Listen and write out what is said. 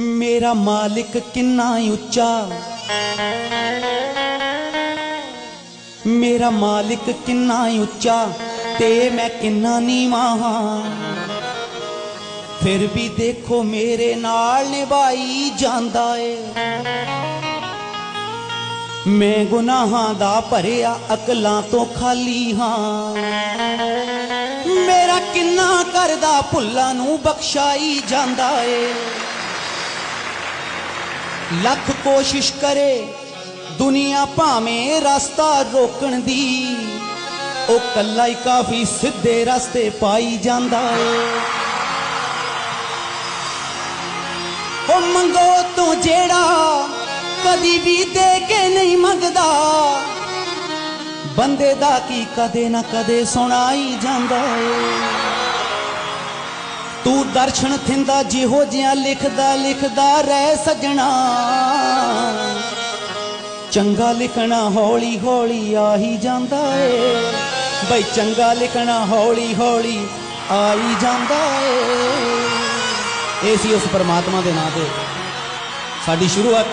ਮੇਰਾ ਮਾਲਿਕ ਕਿੰਨਾ ਉੱਚਾ। ਮੇਰਾ ਮਾਲਿਕ ਕਿੰਨਾ ਉੱਚਾ, ਤੇ ਮੈਂ ਕਿੰਨਾ ਨੀਵਾਂ ਹਾਂ। ਫਿਰ ਵੀ ਦੇਖੋ ਮੇਰੇ ਨਾਲ ਨਿਭਾਈ ਜਾਂਦਾ ਏ। ਮੈਂ ਗੁਨਾਹਾਂ ਦਾ ਭਰਿਆ ਅਕਲਾਂ ਤੋਂ ਖਾਲੀ ਹਾਂ। ਮੇਰਾ ਕਿੰਨਾ ਕਰਦਾ ਭੁੱਲਾਂ ਨੂੰ ਬਖਸ਼ਾਈ ਜਾਂਦਾ ਏ। ਲੱਖ ਕੋਸ਼ਿਸ਼ ਕਰੇ, ਦੁਨੀਆ ਭਾਵੇਂ ਰਸਤਾ ਰੋਕਣ ਦੀ। ਉਹ ਕੱਲਾ ਹੀ ਕਾਫੀ ਸਿੱਧੇ ਰਸਤੇ ਪਾਈ ਜਾਂਦਾ ਏ। ਉਹ ਮੰਗੋ ਤੂੰ ਜਿਹੜਾ ਕਦੀ ਵੀ ਦੇ ਕੇ ਨਹੀਂ ਮੰਗਦਾ। ਬੰਦੇ ਦਾ ਕੀ ਕਦੇ ਨਾ ਕਦੇ ਸੁਣਾਈ ਜਾਂਦਾ ਏ। ਤੂੰ ਦਰਸ਼ਨ ਥਿੰਦਾ ਜਿਹੋ ਜਿਹਾ ਲਿਖਦਾ ਲਿਖਦਾ ਰਹਿ ਸਜਣਾ। ਚੰਗਾ ਲਿਖਣਾ ਹੌਲੀ ਹੌਲੀ ਆ ਜਾਂਦਾ ਏ। ਬਈ ਚੰਗਾ ਲਿਖਣਾ ਹੌਲੀ ਹੌਲੀ ਆਈ ਜਾਂਦਾ ਏ। ਇਹ ਸੀ ਉਸ ਪਰਮਾਤਮਾ ਦੇ ਨਾਂ ਤੇ। ਸਾਡੀ ਸ਼ੁਰੂਆਤ